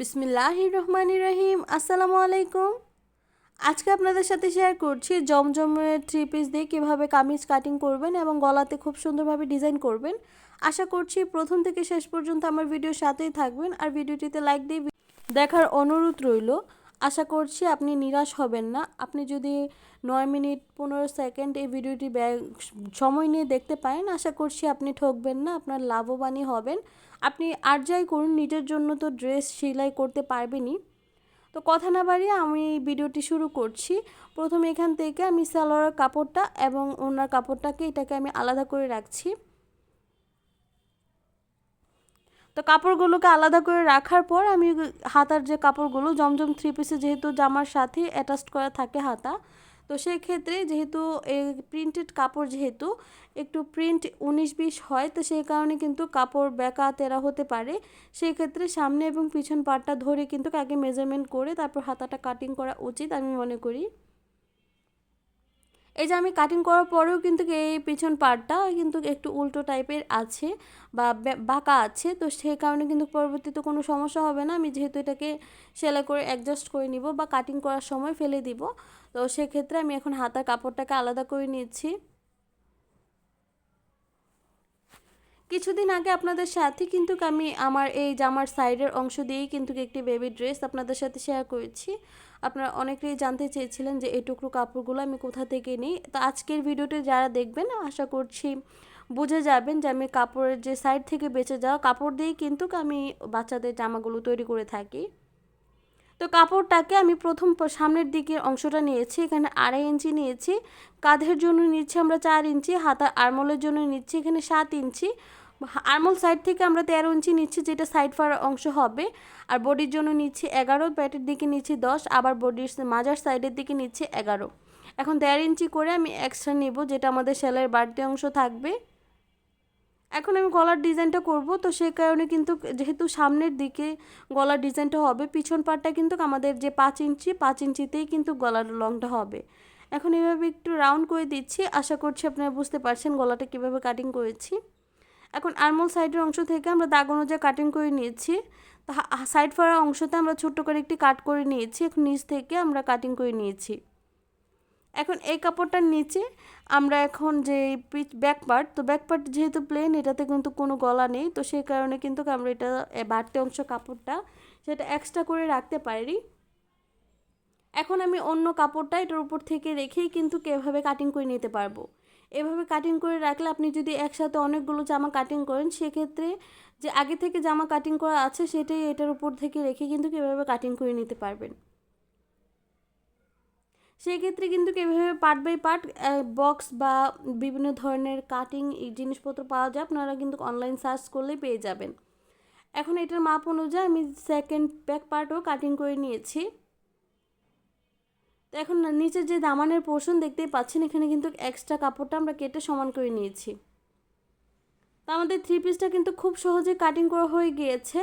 বিসমিল্লাহ রহমান রহিম আসসালামু আলাইকুম। আজকে আপনাদের সাথে শেয়ার করছি জমজমের থ্রি পিস দিয়ে কীভাবে কামিজ কাটিং করবেন এবং গলাতে খুব সুন্দরভাবে ডিজাইন করবেন। আশা করছি প্রথম থেকে শেষ পর্যন্ত আমার ভিডিওর সাথেই থাকবেন আর ভিডিওটিতে লাইক দিয়ে দেখার অনুরোধ রইল। আশা করছি আপনি নিরাশ হবেন না। আপনি যদি নয় মিনিট, পনেরো সেকেন্ড এই ভিডিওটি সময় নিয়ে দেখতে পারেন, আশা করছি আপনি ঠকবেন না, আপনার লাভবানই হবেন। আপনি আর যাই করুন, নিজের জন্য তো ড্রেস সেলাই করতে পারবেনই। তো কথা না বাড়িয়ে আমি ভিডিওটি শুরু করছি। প্রথমে এখান থেকে আমি সালোয়ারের কাপড়টা এবং ওনার কাপড়টাকে এটাকে আমি আলাদা করে রাখছি। তো কাপড়গুলোকে আলাদা করে রাখার পর আমি হাতার যে কাপড়গুলো, জমজম থ্রি পিসে যেহেতু জামার সাথে অ্যাটাচ করা থাকে হাতা তো সেই ক্ষেত্রে যেহেতু এই প্রিন্টেড কাপড় যেহেতু একটু প্রিন্ট উনিশ বিশ হয়, তো সেই কারণে কিন্তু কাপড় বেঁকা তেরা হতে পারে। সেই ক্ষেত্রে সামনে এবং পিছন পাটটা ধরে কিন্তু আগে মেজারমেন্ট করে তারপর হাতাটা কাটিং করা উচিত আমি মনে করি। এই যে আমি কাটিং করার পরেও কিন্তু এই পিছন পার্টটা কিন্তু একটু উল্টো টাইপের আছে বা বাঁকা আছে। তো সেই কারণে কিন্তু পরবর্তীতে কোনো সমস্যা হবে না। আমি যেহেতু এটাকে সেলাই করে অ্যাডজাস্ট করে নিব বা কাটিং করার সময় ফেলে দিব। তো সেক্ষেত্রে আমি এখন হাতার কাপড়টাকে আলাদা করে নিচ্ছি। কিছুদিন আগে আপনাদের সাথে কিন্তু আমি আমার এই জামার সাইডের অংশ দিয়েই কিন্তু একটি বেবি ড্রেস আপনাদের সাথে শেয়ার করেছি। আপনারা অনেকেই জানতে চেয়েছিলেন যে এই টুকরো কাপড়গুলো আমি কোথা থেকে নিই। তো আজকের ভিডিওটি যারা দেখবেন, আশা করছি বুঝে যাবেন যে আমি কাপড়ের যে সাইড থেকে বেঁচে যাওয়া কাপড় দিয়েই কিন্তু আমি বাচ্চাদের জামাগুলো তৈরি করে থাকি। তো কাপড়টাকে আমি প্রথম সামনের দিকের অংশটা নিয়েছি, এখানে আড়াই ইঞ্চি নিয়েছি। কাঁধের জন্য নিচ্ছি আমরা চার ইঞ্চি হাতা আরমলের জন্য নিচ্ছি এখানে সাত ইঞ্চি। আরমল সাইড থেকে আমরা তেরো ইঞ্চি নিচ্ছি, যেটা সাইড ফার অংশ হবে। আর বডির জন্য নিচ্ছি এগারো প্যাটের দিকে নিচ্ছি দশ, আবার বডির মাজার সাইডের দিকে নিচ্ছি এগারো। এখন দেড় ইঞ্চি করে আমি এক্সট্রা নেব, যেটা আমাদের সেলের বাড়তি অংশ থাকবে। এখন আমি গলার ডিজাইনটা করব, তো সে কারণে কিন্তু যেহেতু সামনের দিকে গলার ডিজাইনটা হবে, পিছন পাটটা কিন্তু আমাদের যে পাঁচ ইঞ্চি, পাঁচ ইঞ্চিতেই কিন্তু গলার লংটা হবে। এখন এভাবে একটু রাউন্ড করে দিচ্ছি, আশা করছি আপনারা বুঝতে পারছেন গলাটা কীভাবে কাটিং করেছি। এখন আরমোল সাইডের অংশ থেকে আমরা দাগ অনুযায়ী কাটিং করে নিয়েছি। সাইড ফাড়া অংশতে আমরা ছোট্ট করে একটি কাট করে নিয়েছি, এখন নিচ থেকে আমরা কাটিং করে নিয়েছি। এখন এই কাপড়টার নিচে আমরা এখন যে পিচ ব্যাক পার্ট তো ব্যাক পার্ট যেহেতু প্লেন এটাতে কিন্তু কোনো গলা নেই, তো সেই কারণে কিন্তু আমরা এটা বাড়তি অংশ কাপড়টা সেটা এক্সট্রা করে রাখতে পারি। এখন আমি অন্য কাপড়টা এটার উপর থেকে রেখেই কিন্তু এভাবে কাটিং করে নিতে পারব? এভাবে কাটিং করে রাখলে আপনি যদি একসাথে অনেকগুলো জামা কাটিং করেন, সেক্ষেত্রে যে আগে থেকে জামা কাটিং করা আছে সেটাই এটার উপর থেকে রেখে কিন্তু এভাবে কাটিং করে নিতে পারবেন। সেই ক্ষেত্রে কিন্তু এভাবে পার্ট বাই পার্ট বক্স বা বিভিন্ন ধরনের কাটিং জিনিসপত্র পাওয়া যায়। আপনারা কিন্তু অনলাইন সার্চ করলেই পেয়ে যাবেন। এখন এটার মাপ অনুযায়ী আমি সেকেন্ড ব্যাক পার্টও কাটিং করে নিয়েছি। তো এখন নিচের যে দামানের পোর্শন দেখতেই পাচ্ছেন, এখানে কিন্তু এক্সট্রা কাপড়টা আমরা কেটে সমান করে নিয়েছি। তো আমাদের থ্রি পিসটা কিন্তু খুব সহজে কাটিং করা হয়ে গিয়েছে।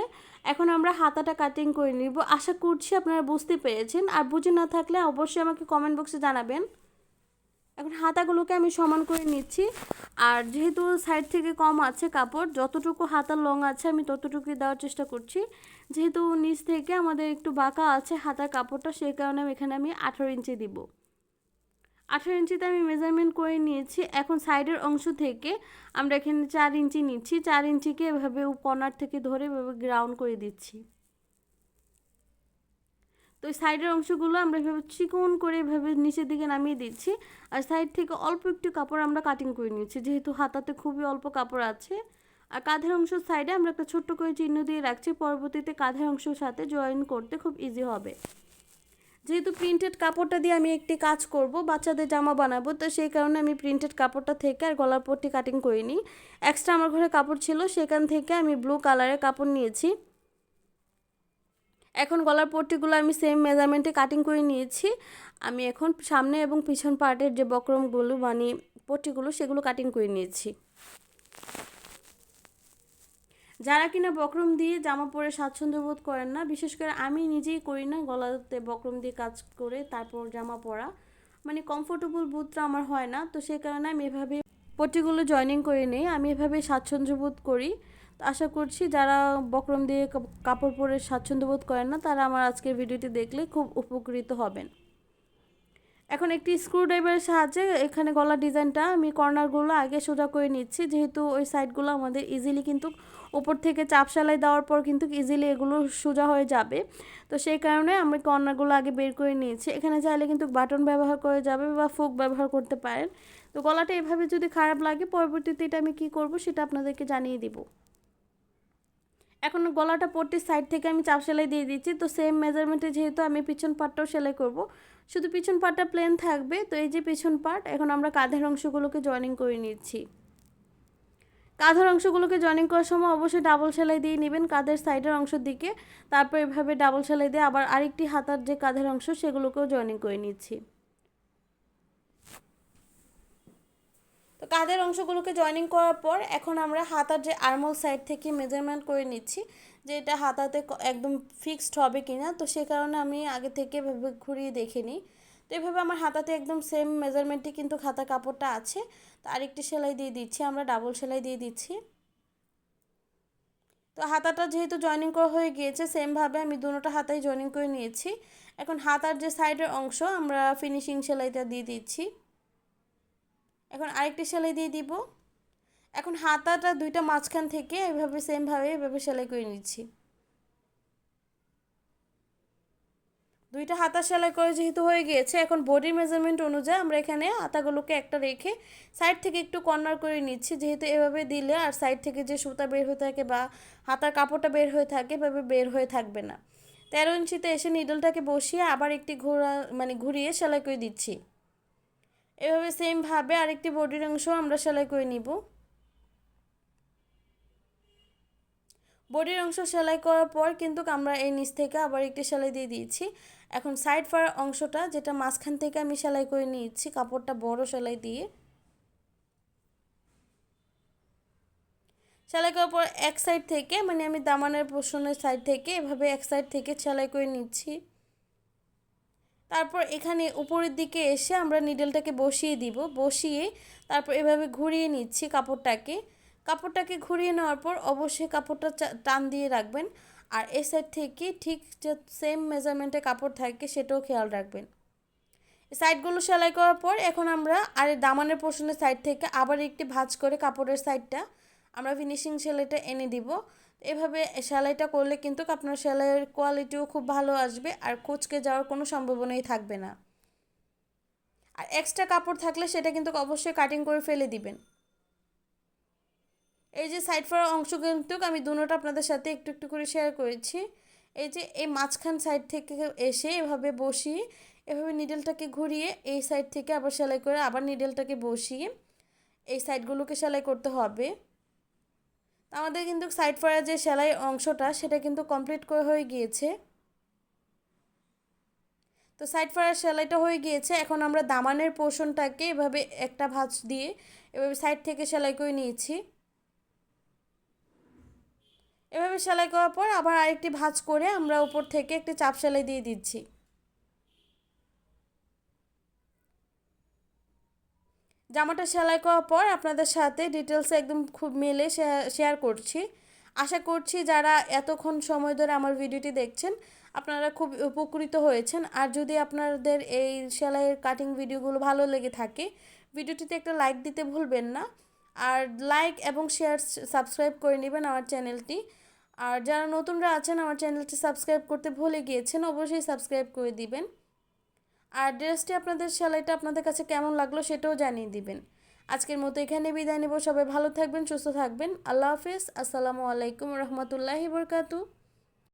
এখন আমরা হাতাটা কাটিং করে নিব। আশা করছি আপনারা বুঝতে পেরেছেন। আর বুঝে না থাকলে অবশ্যই আমাকে কমেন্ট বক্সে জানাবেন। এখন হাতাগুলোকে আমি সমান করে নিচ্ছি। আর যেহেতু সাইড থেকে কম আছে কাপড়, যতটুকু হাতার লং আছে আমি ততটুকুই দেওয়ার চেষ্টা করছি। যেহেতু নিচ থেকে আমাদের একটু বাঁকা আছে হাতার কাপড়টা সেই কারণে এখানে আমি আঠারো ইঞ্চি দিব। আঠারো ইঞ্চিতে আমি মেজারমেন্ট করে নিয়েছি। এখন সাইডের অংশ থেকে আমরা এখানে চার ইঞ্চি নিচ্ছি। চার ইঞ্চিকে এভাবে কর্নার থেকে ধরে এভাবে গ্রাউন্ড করে দিচ্ছি। তো সাইডের অংশগুলো আমরা এভাবে চিকন করে এভাবে নিচের দিকে নামিয়ে দিচ্ছি। আর সাইড থেকে অল্প একটু কাপড় আমরা কাটিং করে নিচ্ছি। যেহেতু হাতাতে খুবই অল্প কাপড় আছে আর কাঁধের অংশের সাইডে আমরা একটা ছোট্ট করে চিহ্ন দিয়ে রাখছি, পরবর্তীতে কাঁধের অংশের সাথে জয়েন করতে খুব ইজি হবে। যেহেতু প্রিন্টেড কাপড়টা দিয়ে আমি একটি কাজ করব, বাচ্চাদের জামা বানাবো, তো সেই কারণে আমি প্রিন্টেড কাপড়টা থেকে আর গলার পট্টি কাটিং করিনি। এক্সট্রা আমার ঘরে কাপড় ছিল, সেখান থেকে আমি ব্লু কালারের কাপড় নিয়েছি। এখন গলার পট্টিগুলো আমি সেম মেজারমেন্টে কাটিং করে নিয়েছি। আমি এখন সামনে এবং পিছন পার্টের যে বক্রমগুলো মানে পট্টিগুলো, সেগুলো কাটিং করে নিয়েছি। যারা কিনা বক্রম দিয়ে জামা পরে স্বাচ্ছন্দ্য বোধ করেন না, বিশেষ করে আমি নিজেই করি না গলাতে বক্রম দিয়ে কাজ করে তারপর জামা পরা। মানে কমফোর্টেবল বোধটা আমার হয় না, তো সেই কারণে আমি এভাবে পট্টিগুলো জয়নিং করে নিই, আমি এভাবে স্বাচ্ছন্দ্য বোধ করি। তো আশা করছি যারা বক্রম দিয়ে কাপ- কাপড় পরে স্বাচ্ছন্দ্য বোধ করেন না, তারা আমার আজকের ভিডিওটি দেখলে খুব উপকৃত হবেন। এখন একটি স্ক্রুড্রাইভারের সাহায্যে এখানে গলা ডিজাইনটা আমি কর্নারগুলো আগে সোজা করে নিচ্ছি। যেহেতু ওই সাইডগুলো আমাদের ইজিলি কিন্তু উপর থেকে চাপ সেলাই দেওয়ার পর কিন্তু ইজিলি এগুলো সোজা হয়ে যাবে। তো সেই কারণে আমি কর্নারগুলো আগে বের করে নিয়েছি। এখানে চাইলে কিন্তু বাটন ব্যবহার করে যাবে বা ফুক ব্যবহার করতে পারেন। তো গলাটা এভাবে যদি খারাপ লাগে, পরবর্তীতে এটা আমি কি করব সেটা আপনাদেরকে জানিয়ে দিব। এখন গলাটা পট্টির সাইড থেকে আমি চাপ সেলাই দিয়ে দিচ্ছি। তো সেম মেজারমেন্টে যেহেতু আমি পিছন পাটটাও সেলাই করব, শুধু পিছন পাটটা প্লেন থাকবে। তো এই যে পিছন পাট, এখন আমরা কাঁধের অংশগুলোকে জয়েনিং করে নিচ্ছি। কাঁধের অংশগুলোকে জয়েনিং করার সময় অবশ্যই ডাবল সেলাই দিয়ে নেবেন কাঁধের সাইডের অংশের দিকে। তারপর এভাবে ডাবল সেলাই দিয়ে আবার আরেকটি হাতার যে কাঁধের অংশ, সেগুলোকেও জয়েনিং করে নিচ্ছি। তো কাঁধের অংশগুলোকে জয়েনিং করার পর এখন আমরা হাতার যে আর্মল সাইড থেকে মেজারমেন্ট করে নিচ্ছি, যে এটা হাতাতে একদম ফিক্সড হবে কি না তো সে কারণে আমি আগে থেকে এভাবে ঘুরিয়ে দেখে নিই। তো এভাবে আমার হাতাতে একদম সেম মেজারমেন্টই কিন্তু খাতা কাপড়টা আছে। তো আরেকটি সেলাই দিয়ে দিচ্ছি, আমরা ডাবল সেলাই দিয়ে দিচ্ছি। তো হাতাটা যেহেতু জয়েনিং করা হয়ে গিয়েছে সেমভাবে আমি দুটোটা হাতাই জয়েনিং করে নিয়েছি। এখন হাতার যে সাইডের অংশ, আমরা ফিনিশিং সেলাইটা দিয়ে দিচ্ছি। এখন আরেকটি সেলাই দিয়ে দিব। এখন হাতাটা দুইটা মাঝখান থেকে এভাবে সেমভাবে এভাবে সেলাই করে নিচ্ছি। দুইটা হাতা সেলাই করে যেহেতু হয়ে গিয়েছে, এখন বডির মেজারমেন্ট অনুযায়ী আমরা এখানে হাতাগুলোকে একটা রেখে সাইড থেকে একটু কর্নার করে নিচ্ছি। যেহেতু এভাবে দিলে আর সাইড থেকে যে সুতা বের হয়ে থাকে বা হাতার কাপড়টা বের হয়ে থাকে, এভাবে বের হয়ে থাকবে না। তেরো ইঞ্চিতে এসে নিডলটাকে বসিয়ে আবার একটি ঘোরা মানে ঘুরিয়ে সেলাই করে দিচ্ছি। এভাবে সেমভাবে আরেকটি বডির অংশ আমরা সেলাই করে নিব। বডির অংশ সেলাই করার পর কিন্তু আমরা এই নিচ থেকে আবার একটি সেলাই দিয়ে দিয়েছি। এখন সাইড ফার অংশটা যেটা মাঝখান থেকে আমি সেলাই করে নিয়েছি, কাপড়টা বড় সেলাই দিয়ে। সেলাই করার পর এক সাইড থেকে মানে আমি দামানের পোষণের সাইড থেকে এভাবে এক সাইড থেকে সেলাই করে নিচ্ছি। তারপর এখানে উপরের দিকে এসে আমরা নিডেলটাকে বসিয়ে দিব। বসিয়ে তারপর এভাবে ঘুরিয়ে নিচ্ছি কাপড়টাকে। কাপড়টাকে ঘুরিয়ে নেওয়ার পর অবশ্যই কাপড়টা টান দিয়ে রাখবেন। আর এ সাইড থেকে ঠিক যে সেম মেজারমেন্টে কাপড় থাকে সেটাও খেয়াল রাখবেন। সাইডগুলো সেলাই করার পর এখন আমরা আর দামানের পোর্শনের সাইড থেকে আবার একটি ভাঁজ করে কাপড়ের সাইডটা আমরা ফিনিশিং সেলাইটা এনে দিব। এভাবে সেলাইটা করলে কিন্তু আপনার সেলাইয়ের কোয়ালিটিও খুব ভালো আসবে আর কুচকে যাওয়ার কোনো সম্ভাবনাই থাকবে না। আর এক্সট্রা কাপড় থাকলে সেটা কিন্তু অবশ্যই কাটিং করে ফেলে দিবেন। এই যে সাইড ফর অংশ কিন্তু আমি দুটোটা আপনাদের সাথে একটু একটু করে শেয়ার করেছি। এই যে এই মাঝখান সাইড থেকে এসে এভাবে বসিয়ে, এভাবে নিডেলটাকে ঘুরিয়ে এই সাইড থেকে আবার সেলাই করে আবার নিডেলটাকে বসিয়ে এই সাইডগুলোকে সেলাই করতে হবে। আমাদের কিন্তু সাইড ফরার যে সেলাই অংশটা, সেটা কিন্তু কমপ্লিট করে হয়ে গিয়েছে। তো সাইড ফরার সেলাইটা হয়ে গিয়েছে। এখন আমরা দামানের পোর্শনটাকে এভাবে একটা ভাঁজ দিয়ে এভাবে সাইড থেকে সেলাই করে নিয়েছি। এভাবে সেলাই করার পর আবার আরেকটি ভাঁজ করে আমরা উপর থেকে একটি চাপ সেলাই দিয়ে দিচ্ছি। জামাটা সেলাই করার পর আপনাদের সাথে ডিটেলস একদম খুব মেলে শেয়ার করছি। আশা করছি যারা এতক্ষণ সময় ধরে আমার ভিডিওটি দেখছেন, আপনারা খুব উপকৃত হয়েছেন। আর যদি আপনাদের এই সেলাইয়ের কাটিং ভিডিওগুলো ভালো লেগে থাকে, ভিডিওটিতে একটা লাইক দিতে ভুলবেন না। আর লাইক এবং শেয়ার সাবস্ক্রাইব করে নেবেন আমার চ্যানেলটি। আর যারা নতুনরা আছেন, আমার চ্যানেলটি সাবস্ক্রাইব করতে ভুলে গিয়েছেন, অবশ্যই সাবস্ক্রাইব করে দিবেন। আর ড্রেসটি আপনাদের সেলাইটা আপনাদের কাছে কেমন লাগল সেটাও জানিয়ে দিবেন। আজকের মতো এখানে বিদায় নেব। সবাই ভালো থাকবেন, সুস্থ থাকবেন। আল্লাহ হাফিজ। আসসালামু আলাইকুম রহমতুল্লাহি বরকাতু।